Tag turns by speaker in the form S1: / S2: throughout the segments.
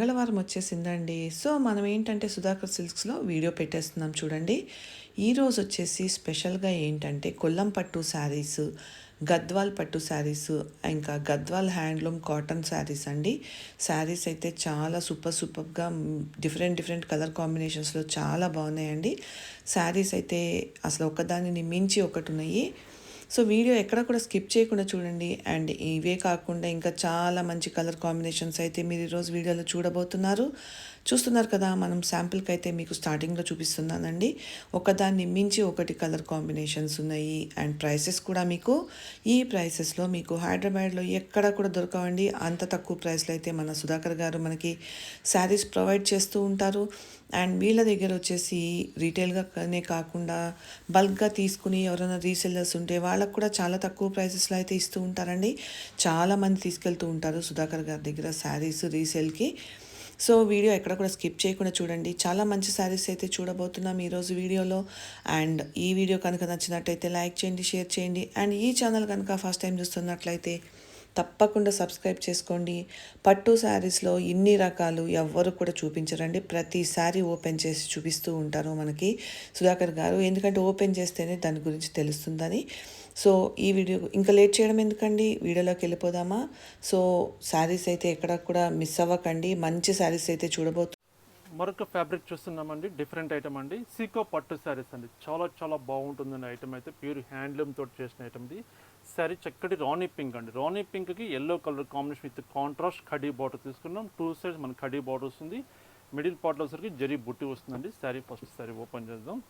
S1: మంగళవారం వచ్చేసిందండి. సో మనం ఏంటంటే సుధాకర్ సిల్క్స్లో వీడియో పెట్టేస్తున్నాం చూడండి. ఈరోజు వచ్చేసి స్పెషల్గా ఏంటంటే కొల్లం పట్టు శారీస్ గద్వాల్ పట్టు శారీస్ ఇంకా గద్వాల్ హ్యాండ్లూమ్ కాటన్ శారీస్ అండి. శారీస్ అయితే చాలా సూపర్ సూపర్గా డిఫరెంట్ డిఫరెంట్ కలర్ కాంబినేషన్స్లో చాలా బాగున్నాయండి. శారీస్ అయితే అసలు ఒకదానిని మించి ఒకటి ఉన్నాయి. సో వీడియో ఎక్కడ కూడా స్కిప్ చేయకుండా చూడండి. అండ్ ఇవే కాకుండా ఇంకా చాలా మంచి కలర్ కాంబినేషన్స్ అయితే మీరు ఈరోజు వీడియోలో చూడబోతున్నారు. చూస్తున్నారు కదా మనం శాంపిల్కి అయితే మీకు స్టార్టింగ్లో చూపిస్తున్నానండి. ఒకదాన్ని మించి ఒకటి కలర్ కాంబినేషన్స్ ఉన్నాయి. అండ్ ప్రైసెస్ కూడా మీకు ఈ ప్రైసెస్లో మీకు హైదరాబాద్లో ఎక్కడ కూడా దొరకవండి. అంత తక్కువ ప్రైస్లో అయితే మన సుధాకర్ గారు మనకి శారీస్ ప్రొవైడ్ చేస్తూ ఉంటారు. అండ్ వీళ్ళ దగ్గర వచ్చేసి రీటైల్గానే కాకుండా బల్క్గా తీసుకుని ఎవరైనా రీసెల్లర్స్ ఉంటే వాళ్ళకు కూడా చాలా తక్కువ ప్రైసెస్లో అయితే ఇస్తూ ఉంటారండి. చాలామంది తీసుకెళ్తూ ఉంటారు సుధాకర్ గారి దగ్గర శారీస్ రీసేల్కి. సో వీడియో ఎక్కడ కూడా స్కిప్ చేయకుండా చూడండి. చాలా మంచి శారీస్ అయితే చూడబోతున్నాం ఈరోజు వీడియోలో. అండ్ ఈ వీడియో కనుక నచ్చినట్టయితే లైక్ చేయండి షేర్ చేయండి. అండ్ ఈ ఛానల్ కనుక ఫస్ట్ టైం చూస్తున్నట్లయితే తప్పకుండా సబ్స్క్రైబ్ చేసుకోండి. పట్టు శారీస్లో ఇన్ని రకాలు ఎవ్వరు కూడా చూపించరండి. ప్రతి శారీ ఓపెన్ చేసి చూపిస్తూ ఉంటారు మనకి సుధాకర్ గారు. ఎందుకంటే ఓపెన్ చేస్తేనే దాని గురించి తెలుస్తుందని. సో ఈ వీడియో ఇంకా లేట్ చేయడం ఎందుకండి? వీడియోలోకి వెళ్ళిపోదామా? సో శారీస్ అయితే ఎక్కడ కూడా మిస్ అవ్వకండి. మంచి శారీస్ అయితే చూడబోతు
S2: మరొక ఫ్యాబ్రిక్ చూస్తున్నామండి. డిఫరెంట్ ఐటమ్ అండి. సీకో పట్టు శారీస్ అండి. చాలా చాలా బాగుంటుందండి ఐటమ్ అయితే. ప్యూర్ హ్యాండ్లూమ్ తోటి చేసిన ఐటమ్ ఇది. శారీ చక్కటి రాణి పింక్ అండి. రాణి పింక్కి yellow colour combination with contrast khadi border తీసుకున్నాం. టూ సైడ్స్ మన కడీ బాటర్ వస్తుంది. మిడిల్ పార్ట్లో వచ్చరికి జరీ బుట్టి వస్తుందండి. శారీ ఫస్ట్ శారీ ఓపెన్ చేద్దాం.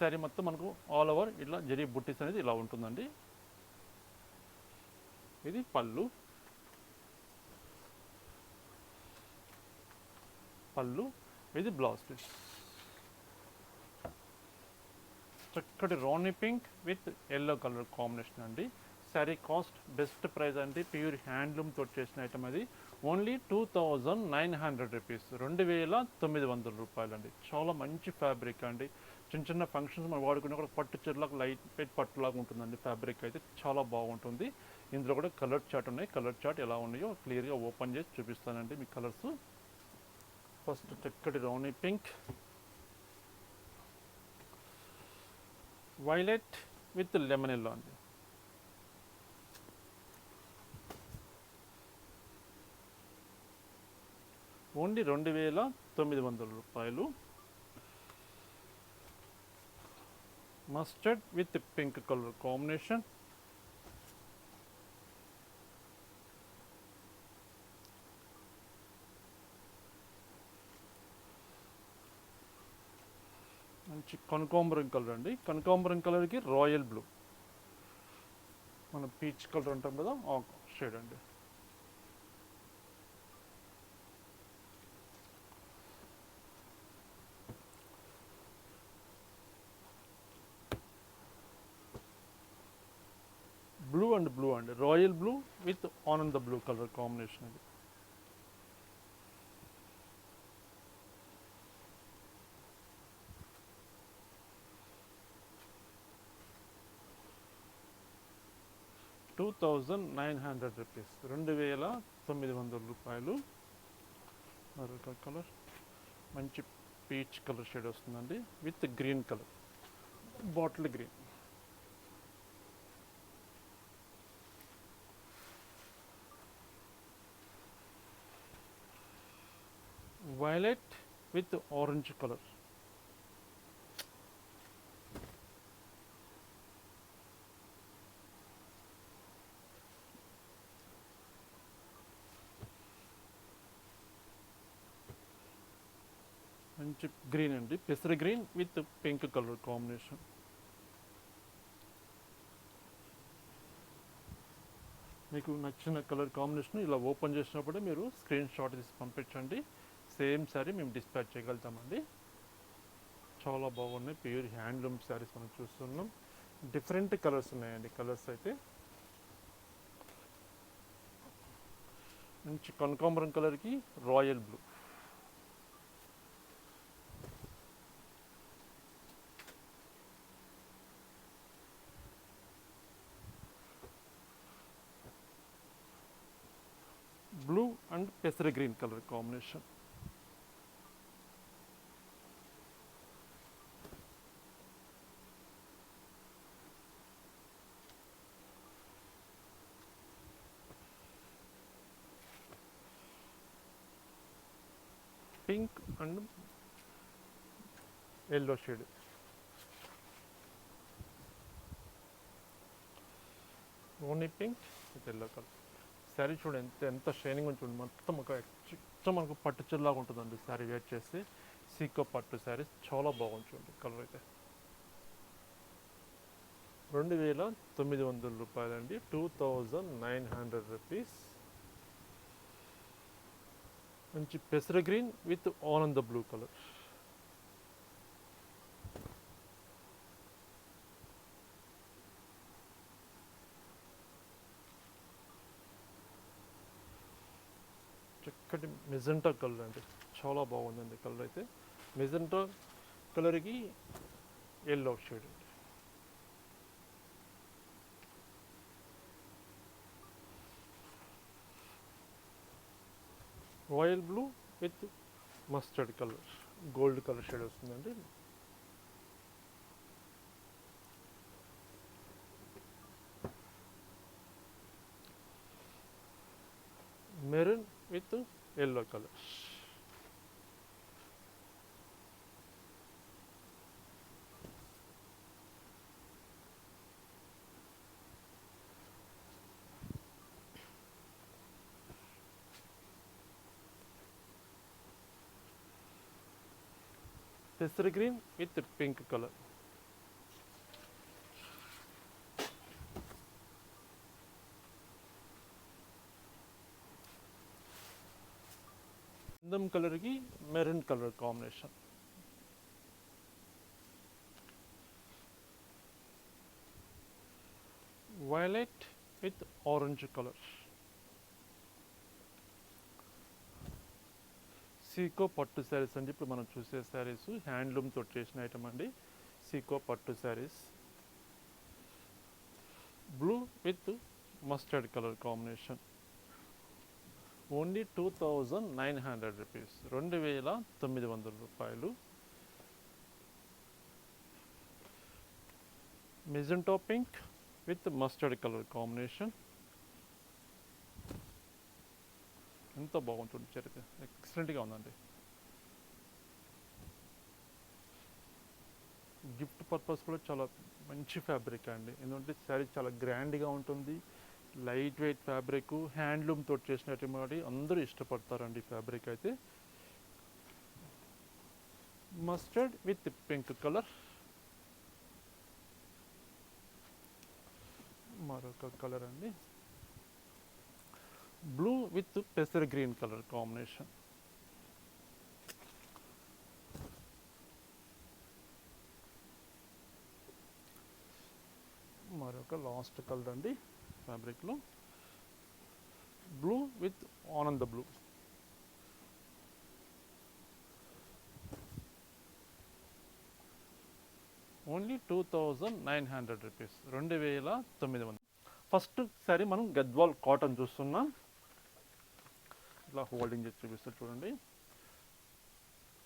S2: శారీ మొత్తం మనకు ఆల్ ఓవర్ ఇట్లా జరీ బుట్టిస్ అనేది ఇలా ఉంటుందండి. ఇది పళ్ళు. పళ్ళు ఇది బ్లౌజ్ పీస్ చక్కటి రాణి pink with yellow colour combination అండి. శారీ కాస్ట్ బెస్ట్ ప్రైస్ అండి. ప్యూర్ హ్యాండ్లూమ్ తోటి చేసిన ఐటమ్ అది. Only two thousand nine hundred rupees రెండు వేల తొమ్మిది వందల రూపాయలు అండి చాలా మంచి ఫ్యాబ్రిక్ అండి. చిన్న చిన్న ఫంక్షన్స్ మనం వాడుకునే కూడా పట్టు చీరలకు లైట్ వెయిట్ పట్టులాగా ఉంటుందండి ఫ్యాబ్రిక్ అయితే చాలా బాగుంటుంది. ఇందులో కూడా కలర్ చార్ట్ ఉన్నాయి. కలర్ చార్ట్ ఎలా ఉన్నాయో క్లియర్గా ఓపెన్ చేసి చూపిస్తానండి మీ కలర్స్ ఫస్ట్ చక్కటి రౌనీ pink violet with lemon yellow అండి. ఓన్లీ రెండు వేల తొమ్మిది వందల రూపాయలు. Mustard with pink colour combination మంచి కనకాంబరం కలర్ అండి. కనకాంబరం కలర్కి రాయల్ బ్లూ మన పీచ్ కలర్ అంటాం కదా ఆ షేడ్ అండి. బ్లూ అండి రాయల్ బ్లూ విత్ ఆనంద బ్లూ కలర్ కాంబినేషన్ అది. Two thousand nine hundred rupees రెండు వేల తొమ్మిది వందల రూపాయలు. మరొక కలర్ మంచి పీచ్ కలర్ షేడ్ వస్తుందండి with green colour bottle green violet with orange colour మంచి గ్రీన్ అండి. పెసర green with pink colour combination మీకు నచ్చిన కలర్ కాంబినేషన్ ఇలా ఓపెన్ చేసినప్పుడే మీరు స్క్రీన్ షాట్ తీసి పంపించండి. సేమ్ శారీ మేము డిస్పాచ్ చేయగలుగుతామండి. చాలా బాగున్నాయి. ప్యూర్ హ్యాండ్లూమ్ శారీస్ మనం చూస్తున్నాం. డిఫరెంట్ కలర్స్ ఉన్నాయండి. కలర్స్ అయితే మంచి కనకాంబరం కలర్కి రాయల్ బ్లూ. బ్లూ అండ్ పెసర green colour combination. Pink and yellow shade. Only pink with yellow colour. Saree చూడండి ఎంత ఎంత షైనింగ్ చూడండి మొత్తం ఒక చిత్తం మనకు పట్టు చిల్లాగా ఉంటుందండి శారీ వేర్ చేసి. సీకో పట్టు శారీ చాలా బాగుంది చూడండి కలర్ అయితే. రెండు వేల తొమ్మిది వందల రూపాయలండి. Two thousand nine hundred rupees. మంచి పెసర గ్రీన్ విత్ ఆనంద బ్లూ కలర్. చక్కటి మెజెంటా కలర్ అండి. చాలా బాగుందండి కలర్ అయితే. మెజెంటా కలర్కి ఎల్లో షేడ్ అండి royal blue with mustard colour gold colour shade వస్తుందండి. Maroon with yellow colour పెసర గ్రీన్ విత్ పింక్ కలర్ అందం కలర్కి maroon colour combination violet with orange colour Seeko పట్టు శారీస్ అండి ఇప్పుడు మనం చూసే శారీస్ హ్యాండ్లూమ్ తోటి చేసిన ఐటమ్ అండి. సీకో పట్టు sarees. Blue with mustard colour combination only two thousand nine hundred rupees రెండు వేల తొమ్మిది వందల రూపాయలు. Magenta pink with mustard colour combination ఎంత బాగుంటుంది చరిత్ర. ఎక్సలెంట్గా ఉందండి. గిఫ్ట్ పర్పస్ కూడా చాలా మంచి ఫ్యాబ్రిక్ అండి. ఎందుకంటే శారీ చాలా గ్రాండ్గా ఉంటుంది. లైట్ వెయిట్ ఫ్యాబ్రిక్ హ్యాండ్లూమ్ తోటి చేసినటువంటి అందరూ ఇష్టపడతారండి ఫ్యాబ్రిక్ అయితే. మస్టర్డ్ విత్ పింక్ కలర్ మరొక కలర్ అండి. బ్లూ విత్ పెసర్ గ్రీన్ కలర్ కాంబినేషన్ మరొక లాస్ట్ కలర్ అండి ఫ్యాబ్రిక్లో బ్లూ విత్ ఆనంద blue only two thousand nine hundred rupees రెండు వేల తొమ్మిది వందలు. ఫస్ట్ సారీ మనం గద్వాల్ కాటన్ చూస్తున్నాం. ఇట్లా హోల్డింగ్ చేసి చూపిస్తారు చూడండి.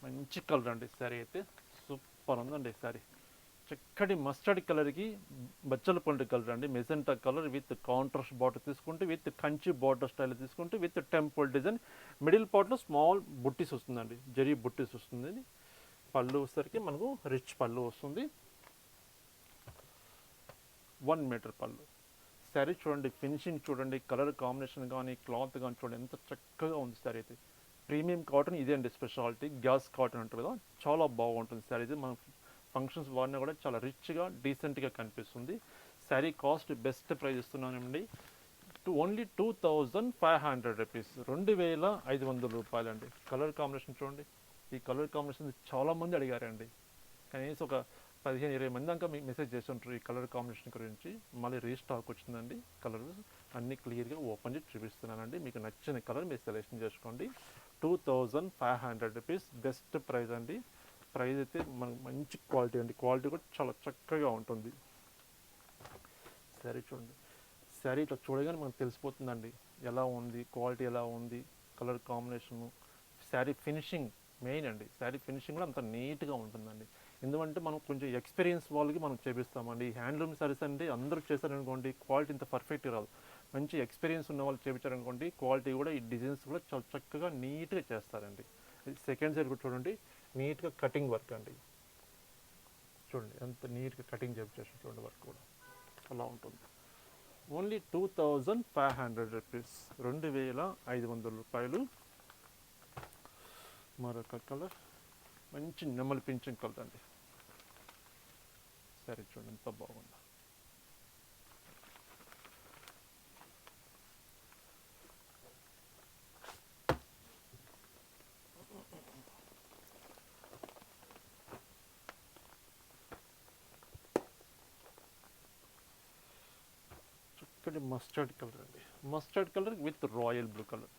S2: మంచి కలర్ అండి శారీ అయితే. సూపర్ ఉందండి శారీ చక్కటి మస్టర్డ్ కలర్కి బచ్చల పండు కలర్ అండి. Magenta colour with contrast border తీసుకుంటే విత్ కంచి బార్డర్ స్టైల్ తీసుకుంటే విత్ టెంపుల్ డిజైన్ మిడిల్ పార్ట్లో స్మాల్ బుట్టీస్ వస్తుందండి. జరీ బుట్టీస్ వస్తుంది. పళ్ళు వచ్చేసరికి మనకు రిచ్ పళ్ళు వస్తుంది. వన్ మీటర్ పళ్ళు. శారీ చూడండి ఫినిషింగ్ చూడండి కలర్ కాంబినేషన్ కానీ క్లాత్ కానీ చూడండి ఎంత చక్కగా ఉంది శారీ అయితే. ప్రీమియం కాటన్ ఇదే అండి స్పెషాలిటీ గ్యాస్ కాటన్ అంటారు కదా చాలా బాగుంటుంది శారీ ఇది మనం ఫంక్షన్స్ వాడినా కూడా చాలా రిచ్గా డీసెంట్గా కనిపిస్తుంది. Sari cost best price ఇస్తున్నానండి. Only two thousand five hundred rupees రెండు వేల ఐదు వందల రూపాయలు అండి కలర్ కాంబినేషన్ చూడండి. ఈ కలర్ కాంబినేషన్ చాలా మంది అడిగారండి. కనీసం ఒక పదిహేను ఇరవై మంది దాకా మీకు మెసేజ్ చేస్తుంటారు ఈ కలర్ కాంబినేషన్ గురించి. మళ్ళీ రీస్టాక్ వచ్చిందండి. కలర్ అన్ని క్లియర్గా ఓపెన్ చేసి చూపిస్తున్నానండి. మీకు నచ్చిన కలర్ మీరు సెలెక్షన్ చేసుకోండి. Two thousand five hundred rupees best price అండి. ప్రైస్ అయితే మనకు మంచి క్వాలిటీ అండి. క్వాలిటీ కూడా చాలా చక్కగా ఉంటుంది. సరే చూడండి. శారీ ఇట్లా చూడగానే మనకు తెలిసిపోతుందండి. ఎలా ఉంది? క్వాలిటీ ఎలా ఉంది? Colour combination. Saree finishing main అండి. శారీ ఫినిషింగ్ కూడా అంత నీట్గా ఉంటుందండి. ఎందుకంటే మనం కొంచెం ఎక్స్పీరియన్స్ వాళ్ళకి మనం చేపిస్తామండి. ఈ హ్యాండ్లూమ్ సారీస్ అంటే అందరూ చేశారనుకోండి క్వాలిటీ ఇంత పర్ఫెక్ట్ రాదు. మంచి ఎక్స్పీరియన్స్ ఉన్న వాళ్ళు చేపించారనుకోండి క్వాలిటీ కూడా ఈ డిజైన్స్ కూడా చాలా చక్కగా నీట్గా చేస్తారండి. సెకండ్ సైడ్ కూడా చూడండి నీట్గా కటింగ్ వర్క్ అండి. చూడండి ఎంత నీట్గా కటింగ్ చేపించేసినటువంటి చూడండి వర్క్ కూడా. అలా ఉంటుంది. Only two thousand five hundred rupees రెండు వేల ఐదు వందల రూపాయలు. మరొక కలర్ మంచి నెమలి పింఛన్ కలర్ అండి. సరే చూడండి ఎంత బాగుందో చక్కటి మస్టర్డ్ కలర్ అండి mustard colour with royal blue colour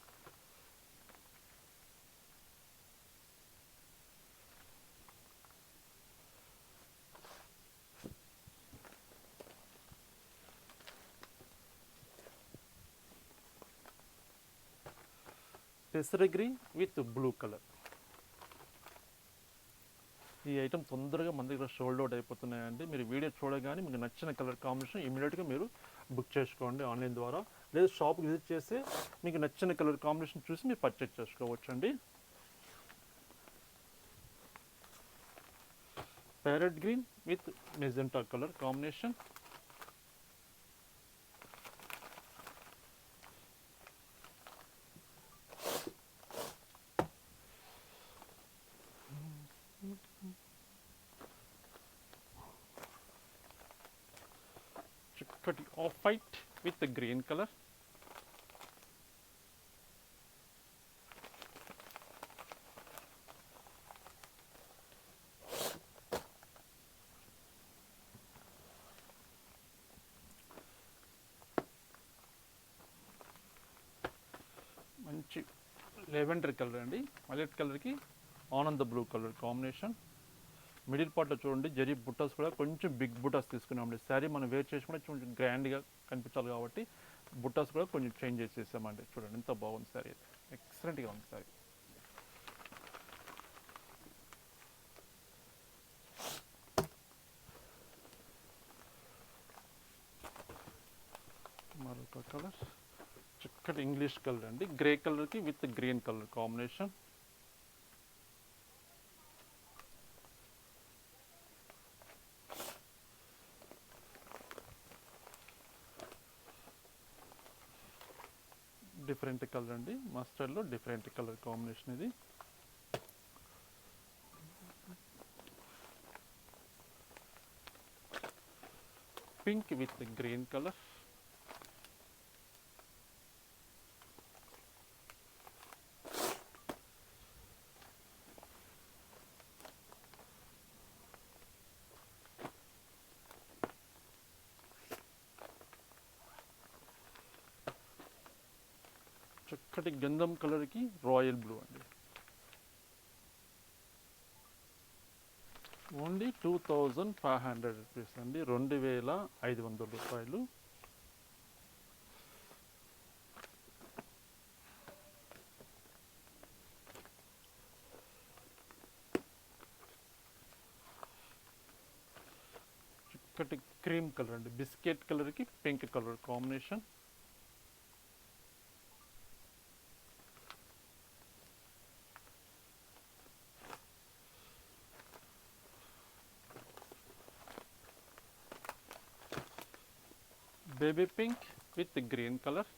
S2: పెసర గ్రీన్ విత్ బ్లూ కలర్. ఈ ఐటమ్ తొందరగా మన దగ్గర షోల్డ్ అవుట్ అయిపోతున్నాయండి. మీరు వీడియో చూడగానే మీకు నచ్చిన కలర్ కాంబినేషన్ ఇమీడియట్గా మీరు బుక్ చేసుకోండి ఆన్లైన్ ద్వారా. లేదా షాప్కి విజిట్ చేసి మీకు నచ్చిన కలర్ కాంబినేషన్ చూసి మీరు పర్చేజ్ చేసుకోవచ్చు అండి parrot green with magenta colour combination చక్కటి of the green green colour మంచి లెవెండర్ కలర్ అండి. వైలెట్ కలర్కి ఆనంద బ్లూ కలర్ కాంబినేషన్ మిడిల్ పార్ట్లో చూడండి జరీ బుట్టస్ కూడా కొంచెం బిగ్ బుట్టస్ తీసుకున్నామండి. శారీ మనం వేర్ చేసి కూడా కొంచెం గ్రాండ్గా కనిపించాలి కాబట్టి బుట్టాస్ కూడా కొంచెం చేంజ్ చేసేసామండి. చూడండి ఎంత బాగుంది శారీ అయితే ఎక్సలెంట్గా ఉంది శారీ మరొక కలర్ చక్కటి ఇంగ్లీష్ కలర్ అండి. గ్రే కలర్కి with green colour combination different colour అండి. మస్టర్డ్లో డిఫరెంట్ కలర్ కాంబినేషన్ ఇది. పింక్ విత్ గ్రీన్ కలర్ చక్కటి గంధం కలర్కి రాయల్ బ్లూ అండి only two thousand five hundred rupees అండి. రెండు వేల ఐదు వందల రూపాయలు. చక్కటి క్రీమ్ కలర్ అండి. బిస్కెట్ కలర్కి pink colour combination. Baby pink with green colour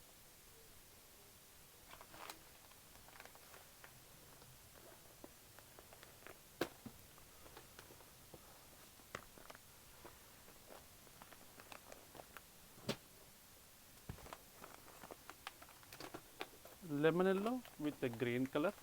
S2: lemon yellow with green colour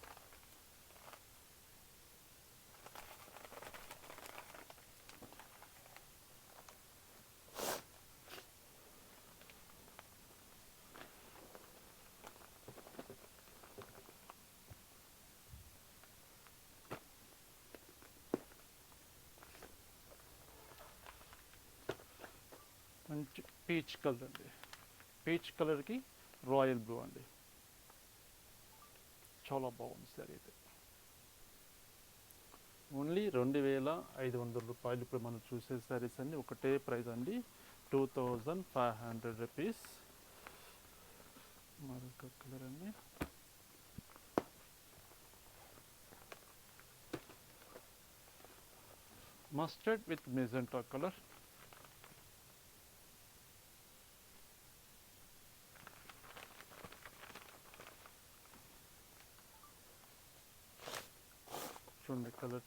S2: మంచి పీచ్ కలర్ అండి. పీచ్ కలర్కి రాయల్ బ్లూ అండి. చాలా బాగుంది సారీ అయితే. ఓన్లీ రెండు వేల ఐదు వందల రూపాయలు ఇప్పుడు మనం చూసే శారీస్ అన్ని ఒకటే ప్రైస్ అండి. Two thousand five hundred rupees. మరొక కలర్ అండి. Mustard with magenta colour.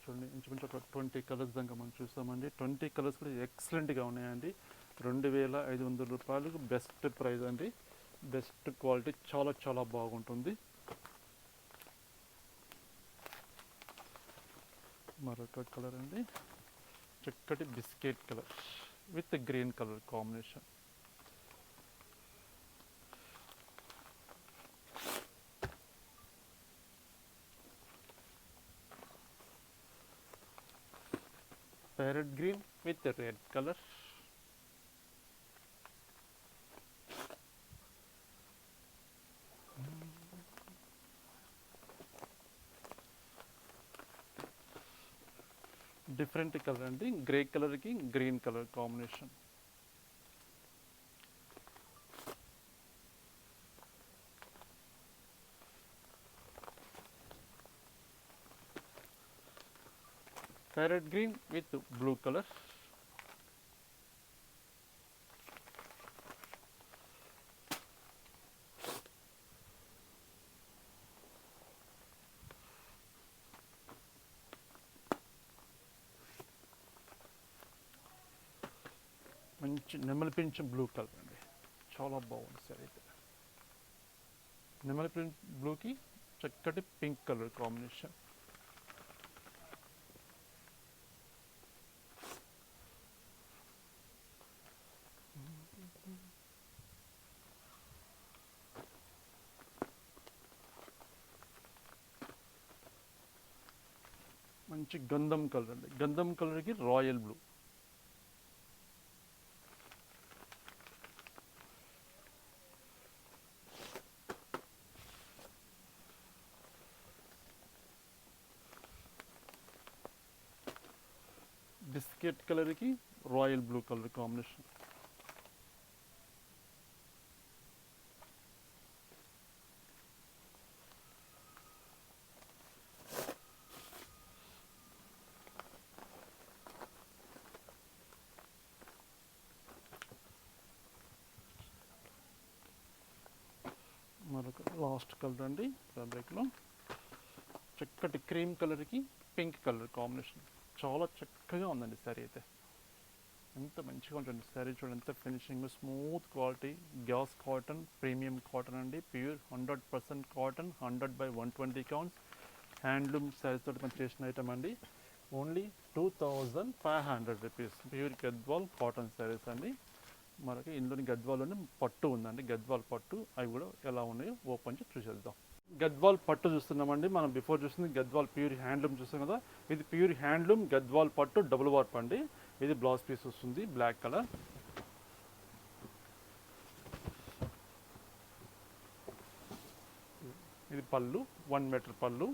S2: చూడండి ఇంచుమించు ఒక ట్వంటీ కలర్స్ దాకా మనం చూస్తామండి. ట్వంటీ కలర్స్ కూడా ఎక్సలెంట్గా ఉన్నాయండి. రెండు వేల ఐదు వందల రూపాయలకు బెస్ట్ ప్రైస్ అండి. బెస్ట్ క్వాలిటీ చాలా చాలా బాగుంటుంది. మరొక కలర్ అండి. చక్కటి biscuit colour with green colour combination. Parrot green with red colour different colour అండి గ్రే కలర్కి green colour combination parrot green with blue colour మంచి నెమలి పింఛ బ్లూ కలర్ అండి. చాలా బాగుంది సార్ అయితే. నెమలి పింఛ బ్లూకి చక్కటి పింక్ కలర్ కాంబినేషన్ మంచి గంధం కలర్ అండి గంధం కలర్కి రాయల్ బ్లూ బిస్కెట్ కలర్కి రాయల్ బ్లూ కలర్ కాంబినేషన్ మరొక లాస్ట్ కలర్ అండి ఫ్యాబ్రిక్లో. చక్కటి క్రీమ్ కలర్కి పింక్ కలర్ కాంబినేషన్. చాలా చక్కగా ఉందండి శారీ అయితే. ఎంత మంచిగా ఉంటుంది శారీ చూడండి ఎంత finishing smooth quality. Gas cotton premium cotton అండి. Pure hundred percent cotton hundred by one twenty counts. Handloom sarees తోటి మనం చేసిన ఐటమ్ అండి. Only two thousand five hundred rupees. Pure Gadwal cotton sarees అండి. మనకి ఇందులోని గద్వాల్లోని పట్టు ఉందండి. గద్వాల్ పట్టు అవి కూడా ఎలా ఉన్నాయో ఓపెన్ చేసి చూసేద్దాం. గద్వాల్ పట్టు చూస్తున్నామండి. మనం బిఫోర్ చూస్తుంది గద్వాల్ ప్యూర్ హ్యాండ్లూమ్ చూస్తాం కదా. ఇది ప్యూర్ హ్యాండ్లూమ్ గద్వాల్ పట్టు డబుల్ వార్ప్ అండి. ఇది బ్లౌజ్ పీస్ వస్తుంది బ్లాక్ కలర్. ఇది పళ్ళు వన్ మీటర్ పళ్ళు.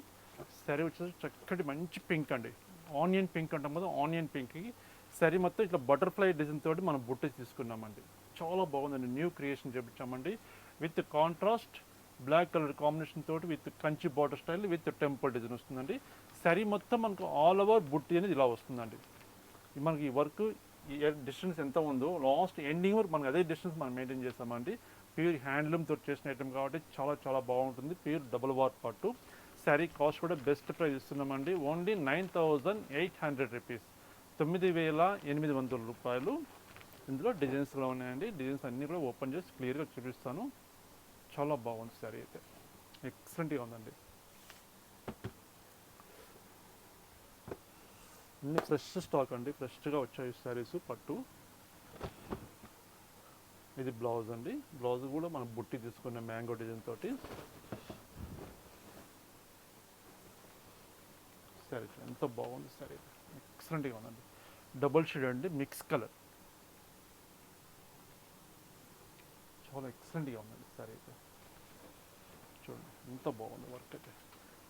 S2: సరే వచ్చేసి చక్కటి మంచి పింక్ అండి. ఆనియన్ పింక్ అంటాం కదా ఆనియన్ పింక్కి సరీ మొత్తం ఇట్లా బటర్ఫ్లై డిజైన్ తోటి మనం బుట్ట తీసుకున్నామండి. చాలా బాగుందండి. New creation చేపించామండి. With contrast black colour combination తోటి with Kanchi border style with temple design వస్తుందండి. సరీ మొత్తం మనకు ఆల్ ఓవర్ బుట్టి అనేది ఇలా వస్తుందండి. మనకి ఈ వర్క్ ఈ డిస్టెన్స్ ఎంత ఉందో లాస్ట్ ఎండింగ్ వరకు మనకి అదే డిస్టెన్స్ మనం మెయింటైన్ చేస్తామండి. ప్యూర్ హ్యాండ్లూమ్ తోటి చేసిన ఐటమ్ కాబట్టి చాలా చాలా బాగుంటుంది. ప్యూర్ డబుల్ వార్ పట్టు శారీ కాస్ట్ కూడా బెస్ట్ ప్రైస్ ఇస్తున్నామండి. Only nine thousand eight hundred rupees తొమ్మిది వేల ఎనిమిది వందల రూపాయలు. ఇందులో డిజైన్స్ కూడా ఉన్నాయండి. డిజైన్స్ అన్నీ కూడా ఓపెన్ చేసి క్లియర్గా చూపిస్తాను. చాలా బాగుంది శారీ అయితే. ఎక్సలెంట్గా ఉందండి. అన్ని ఫ్రెష్ స్టాక్ అండి. ఫ్రెష్గా వచ్చాయి శారీస్ పట్టు. ఇది బ్లౌజ్ అండి. బ్లౌజ్ కూడా మనం బుట్టి తీసుకున్న మ్యాంగో డిజైన్ తోటి. సరే ఎంత బాగుంది సరే. ఎక్సలెంట్గా ఉందండి. డబుల్ షేడ్ అండి మిక్స్ కలర్. చాలా ఎక్సలెంట్గా ఉందండి సరే అయితే. చూడండి ఎంత బాగుంది వర్క్ అయితే.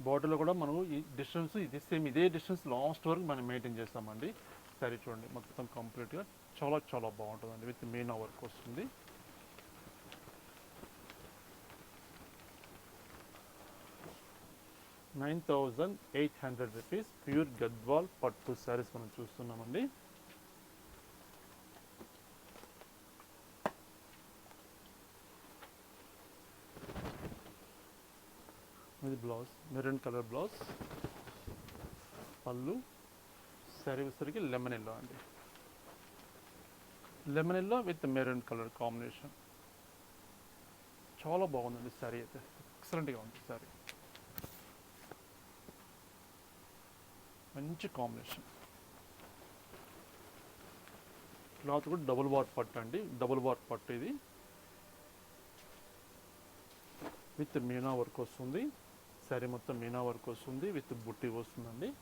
S2: బాటిల్లో కూడా మనం ఈ డిస్టెన్స్ ఇది సేమ్ ఇదే డిస్టెన్స్ లాస్ట్ వరకు మనం మెయింటైన్ చేస్తామండి. సరే చూడండి మొత్తం కంప్లీట్గా చాలా చాలా బాగుంటుందండి విత్ మీనా వర్క్ వస్తుంది. Nine thousand eight hundred rupees pure Gadwal పట్టు శారీస్ మనం చూస్తున్నామండి. ఇది బ్లౌజ్ మెరూన్ కలర్ బ్లౌజ్. పళ్ళు శారీ వచ్చరికి లెమన్ ఎల్లో అండి. Lemon yellow with maroon colour combination. చాలా బాగుందండి శారీ అయితే. ఎక్సలెంట్గా ఉంది శారీ. మంచి కాంబినేషన్. క్లాత్ కూడా డబుల్ వార్ పట్టు అండి. డబుల్ బార్ పట్టు ఇది. విత్ మీనా వర్క్ వస్తుంది. శారీ మొత్తం మీనా వర్క్ వస్తుంది. విత్ బుట్టి వస్తుందండి.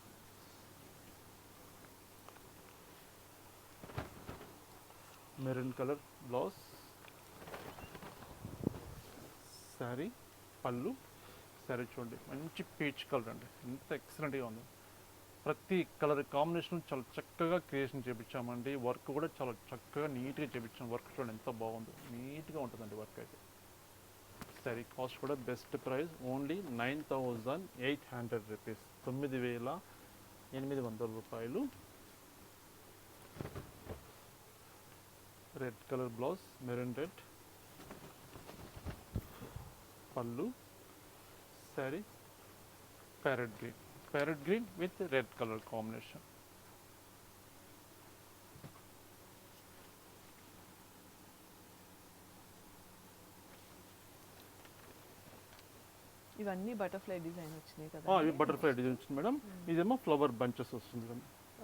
S2: Maroon colour blouse. శారీ పళ్ళు. శారీ చూడండి మంచి పీచ్ కలర్ అండి. ఎంత ఎక్సలెంట్గా ఉంది. ప్రతి కలర్ కాంబినేషన్ చాలా చక్కగా క్రియేషన్ చేపించామండి. వర్క్ కూడా చాలా చక్కగా నీట్గా చేపించాం. వర్క్ చూడండి ఎంత బాగుందో. నీట్గా ఉంటుందండి వర్క్ అయితే. సరే కాస్ట్ కూడా best price only nine thousand eight hundred rupees. తొమ్మిది వేల ఎనిమిది వందల రూపాయలు. Red colour blouse maroon red. పళ్ళు. Saree parrot green. Parrot green with red colour combination
S3: ఇవన్నీ బటర్ఫ్లై డిజైన్ వచ్చినాయి కదా
S2: బటర్ఫ్లై డిజైన్ వచ్చింది మేడం. ఇదేమో ఫ్లవర్ బంచెస్ వస్తుంది మేడం.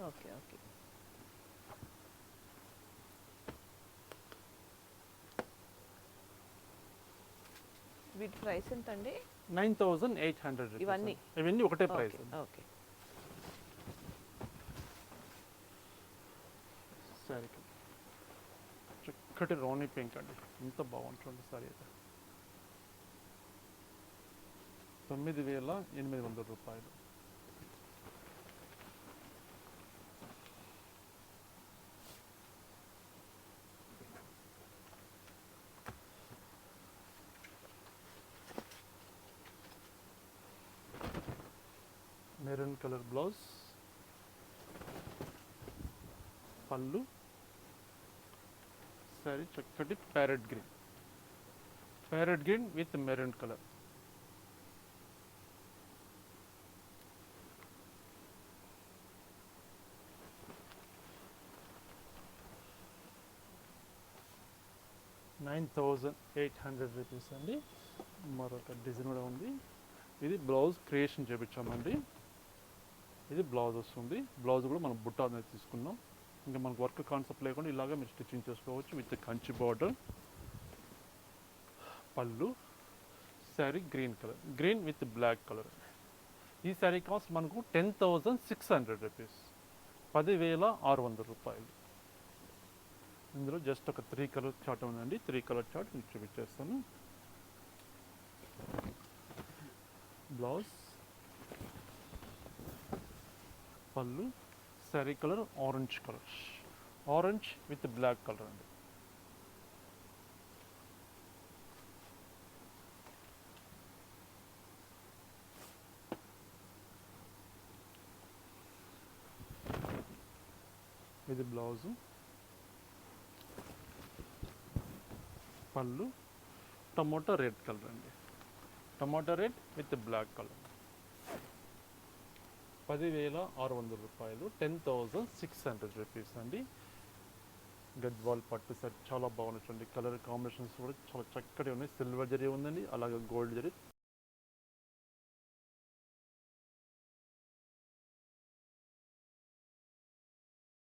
S3: ఓకే ఓకే వీటి ప్రైస్ ఎంత అండి
S2: నైన్ థౌజండ్ ఎయిట్ హండ్రెడ్
S3: ఇవన్నీ?
S2: ఇవన్నీ ఒకటే ప్రైస్
S3: ఓకే.
S2: శారీకి చక్కటి రోని పింక్ అండి. ఎంత బాగుంటుంది సారీ అయితే. తొమ్మిది వేల ఎనిమిది వందల రూపాయలు మెరూన్ కలర్ బ్లౌజ్ పళ్ళు సారీ చక్కటి parrot green. Parrot green with maroon colour. Nine thousand eight hundred rupees అండి. మరొక డిజైన్ కూడా ఉంది. ఇది బ్లౌజ్ క్రియేషన్ చేపించామండి. ఇది బ్లౌజ్ వస్తుంది. బ్లౌజ్ కూడా మనం బుట్ట అనేది తీసుకున్నాం. ఇంకా మనకు వర్క్ కాన్సెప్ట్ లేకుండా ఇలాగే మీరు స్టిచ్చింగ్ చేసుకోవచ్చు విత్ కంచి బార్డర్ పళ్ళు sari green colour green with black colour ఈ శారీ కాస్ట్ మనకు ten thousand six hundred rupees పదివేల ఆరు వందల రూపాయలు. ఇందులో జస్ట్ ఒక త్రీ కలర్ చార్ట్ ఉందండి. త్రీ కలర్ చార్ట్ మీకు చూపించేస్తాను బ్లౌజ్ పళ్ళు sari colour orange colour. Orange with black colour అండి. ఇది బ్లౌజు పళ్ళు టమోటా రెడ్ కలర్ అండి. Tomato red with black colour పదివేల ఆరు వందల రూపాయలు ten thousand six hundred rupees అండి. గద్వాల్ పట్టు సెట్ చాలా బాగున్నటువంటి కలర్ కాంబినేషన్స్ కూడా చాలా చక్కటి ఉన్నాయి. సిల్వర్ జరీ ఉందండి అలాగే గోల్డ్ జరీ.